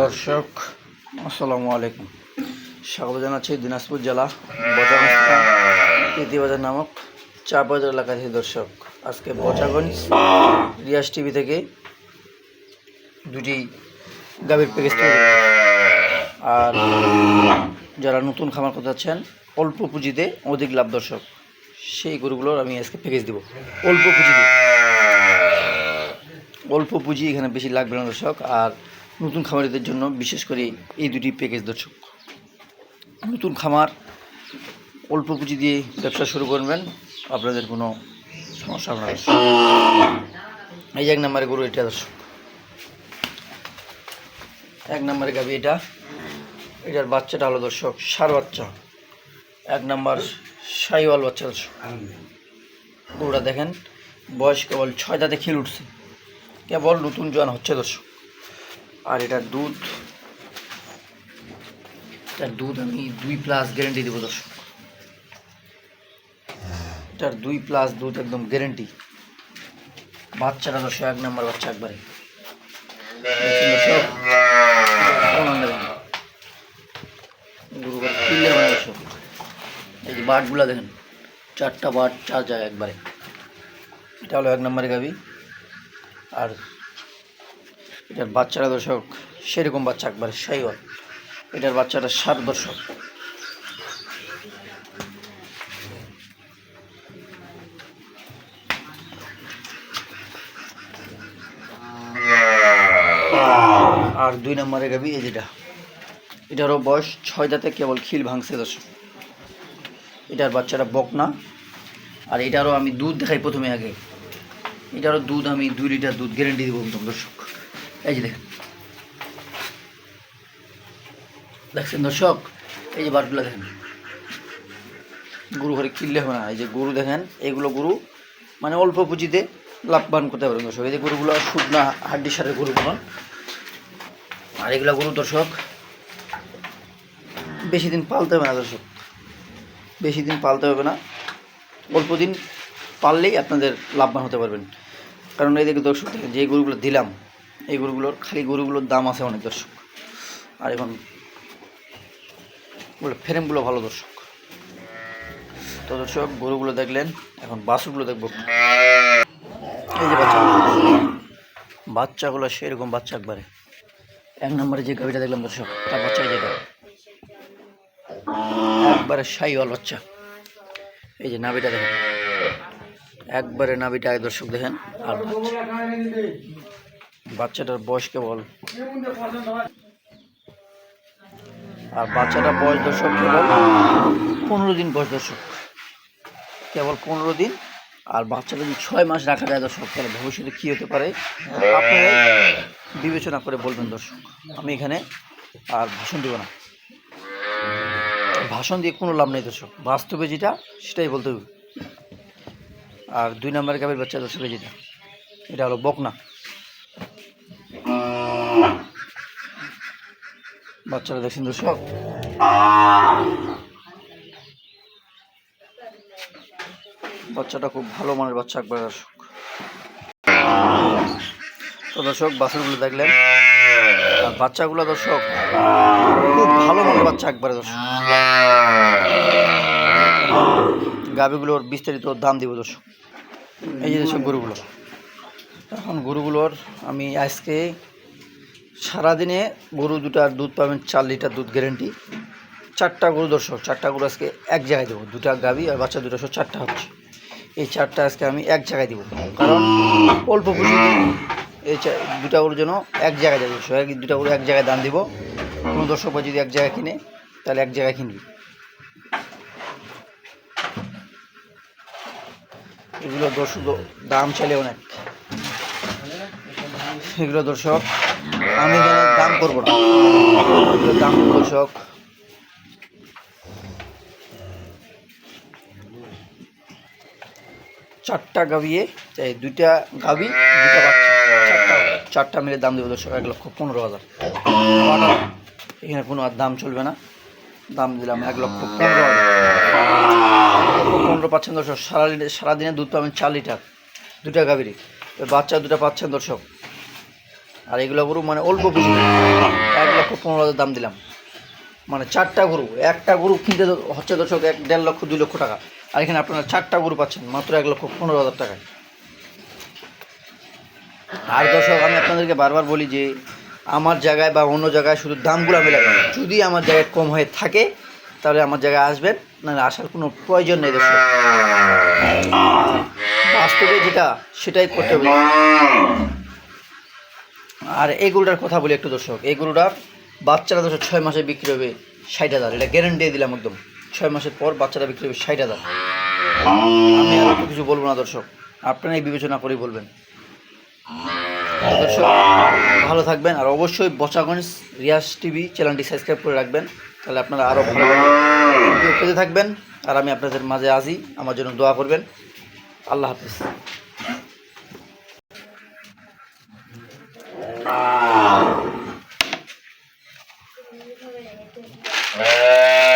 দর্শক, আসসালামু আলাইকুম। স্বাগত জানাচ্ছি দিনাজপুর জেলা বচাগঞ্জ নামক চা বাজার এলাকা থেকে দর্শক। আজকে বচাগঞ্জ রিয়াজ টিভি থেকে দুটি গাভীর প্যাকেজ আর যারা নতুন খামার করতে চাচ্ছেন অল্প পুঁজিতে অধিক লাভ দর্শক, সেই গরুগুলোর আমি আজকে প্যাকেজ দেবো। অল্প পুঁজিতে। অল্প পুঁজি এখানে বেশি লাগবে না দর্শক, আর নতুন খামারিদের জন্য বিশেষ করে এই দুটি প্যাকেজ দর্শক। নতুন খামার, অল্প পুঁজি দিয়ে ব্যবসা শুরু করবেন, আপনাদের কোনো সমস্যা হবে এই এক নম্বরে গরু এটা দর্শক। এক নম্বরে গাবি এটা। এটার বাচ্চাটা হলো দর্শক, সার বাচ্চা। এক নম্বর সাইওয়াল বাচ্চা দর্শক। গরুটা দেখেন, বয়স কেবল ছয় খেল উঠছে। কেবল নতুন জোয়ান হচ্ছে দর্শক। আর এটার দুধ। এটার দুধ আমি দুই প্লাস গ্যারেন্টি দেবো দর্শক। এটার দুই প্লাস দুধ একদম গ্যারেন্টি বাচ্চাটা দর্শক এক নম্বর বাচ্চা একবারে। এই যে বাটগুলো দেখেন চারটা বাট চার জায়গায় একবারে। এটা হলো এক নম্বরে গাবি। আর এটার বাচ্চারা দর্শক, সেরকম বাচ্চা একবারে সাইওয়াল এটার বাচ্চাটা সাত দর্শক। আর দুই নম্বরে গাবি, এই যেটা। এটারও বয়স ছয় দাঁতে কেবল খিল ভাঙছে দর্শক। এটার বাচ্চাটা বকনা। আর এটারও আমি দুধ দেখাই প্রথমে আগে। এটারও দুধ আমি দুই লিটার দুধ গ্যারেন্টি দেবো একদম দর্শক। এই যে দেখেন। দেখছেন দর্শক? এই যে বাটগুলো দেখেন। গরু ঘরে কিনলে হবে না। এই যে গরু দেখেন, এগুলো গরু মানে অল্প পুঁজিতে লাভবান করতে পারবেন দর্শক। এই যে গরুগুলো শুকনা হাড্ডি সারের গরুগুলো আর এগুলো গরু দর্শক, বেশি দিন পালতে হবে না দর্শক। বেশি দিন পালতে হবে না। অল্প দিন পাললেই আপনাদের লাভবান হতে পারবেন। কারণ এই দেখে দর্শক, যে গরুগুলো দিলাম এই গরুগুলোর খালি গরুগুলোর দাম আছে অনেক দর্শক। আর এখন ফ্রেমগুলো ভালো দর্শক। তো দর্শক, গরুগুলো দেখলেন, এখন বাছুরগুলো দেখব। এই যে বাচ্চা। বাচ্চাগুলো সেরকম বাচ্চা একবারে। এক নম্বরে যে গাভিটা দেখলাম দর্শক, তার বাচ্চা যেটা একবারে সাইওয়াল বাচ্চা। এই যে নাভিটা দেখেন। একবারে আগে দর্শক দেখেন, আর বাচ্চাটার বয়স কেবল? আর বাচ্চাটার বয়স দর্শক কেবল পনেরো দিন বয়স দর্শক। কেবল পনেরো দিন। আর বাচ্চাটা যদি ছয় মাস রাখা যায় দর্শক, তাহলে ভবিষ্যতে কী হতে পারে? বিবেচনা করে বলবেন দর্শক। আমি এখানে আর ভাষণ দেবো না। ভাষণ দিয়ে কোনো লাভ নেই দর্শক। বাস্তবে যেটা, সেটাই বলতে হবে। আর দুই নম্বরের গাভীর বাচ্চা দর্শকের যেটা, এটা হলো বকনা। বাচ্চারা দেখছেন দর্শক? বাচ্চাটা খুব ভালো মানের বাচ্চা একবার দর্শক তো দর্শক বাছুরগুলো দেখলেন। আর বাচ্চাগুলো দর্শক, খুব ভালো মানের বাচ্চা একবারে দর্শক। গাভিগুলোর বিস্তারিত দাম দিব দর্শক। এই যে দর্শক গরুগুলো। এখন গরুগুলোর আমি আজকে সারাদিনে গরু দুটার দুধ পাবেন চার লিটার দুধ গ্যারেন্টি। চারটা গরু দর্শক, চারটা গরু আজকে এক জায়গায় দেবো, দুটা গাভি আর বাচ্চা দুটো, সব চারটা হচ্ছে। এই চারটা আজকে আমি এক জায়গায় দেবো, কারণ অল্প পুঁজি এই দুটা গরুর জন্য এক জায়গায় যাবে এক দুটা গরু এক জায়গায় দাম দিব? কোনো দর্শক যদি এক জায়গায় কিনে, তাহলে এক জায়গায় কিনবি। এগুলো দর্শক, দাম চাইলে অনেক। এগুলো দর্শক আমি এখানে দাম করব না। দাম দর্শক চারটা গাভিয়ে এই দুইটা গাভি দুটা চারটা মিলে দাম দেবো দর্শক, এক লক্ষ পনেরো হাজার। এখানে কোনো আর দাম চলবে না। দাম দিলাম এক লক্ষ পনেরো হাজার। পনেরো পাচ্ছেন দর্শক সারা সারাদিনে দুধ পাবেন চার লিটার। দুটা গাভীরই। বাচ্চা দুটা পাচ্ছেন দর্শক। আর এগুলো গরু মানে অল্প পুঁজি। এক লক্ষ পনেরো হাজার দাম দিলাম। মানে চারটা গরু, একটা গরু কিনতে হচ্ছে দর্শক এক দেড় লক্ষ, দুই লক্ষ টাকা। আর এখানে আপনারা চারটা গরু পাচ্ছেন, মাত্র এক লক্ষ পনেরো হাজার টাকায়। আর দর্শক, আমি আপনাদেরকে বারবার বলি যে, আমার জায়গায় বা অন্য জায়গায় শুধু দামগুলো মেলাবেন যদি আমার জায়গায় কম হয়ে থাকে, তাহলে আমার জায়গায় আসবেন না আসার কোনো প্রয়োজন নেই দর্শক। বাস্তবে যেটা, সেটাই করতে হবে। আর এই গরুটার কথা বলি একটু দর্শক, এই গরুটার বাচ্চারা দর্শক ছয় মাসে বিক্রি হবে ষাট হাজার। এটা গ্যারেন্টি দিলাম একদম। ছয় মাসের পর বাচ্চারা বিক্রি হবে ষাট হাজার। আমি আর কিছু বলব না দর্শক আপনারা এই বিবেচনা করেই বলবেন। দর্শক, ভালো থাকবেন আর অবশ্যই বচাগঞ্জ রিয়াজ টিভি চ্যানেলটি সাবস্ক্রাইব করে রাখবেন, তাহলে আপনারা আরও ভালো পেতে থাকবেন। আর আমি আপনাদের মাঝে আজই আমার জন্য দোয়া করবেন। আল্লাহ হাফিজ।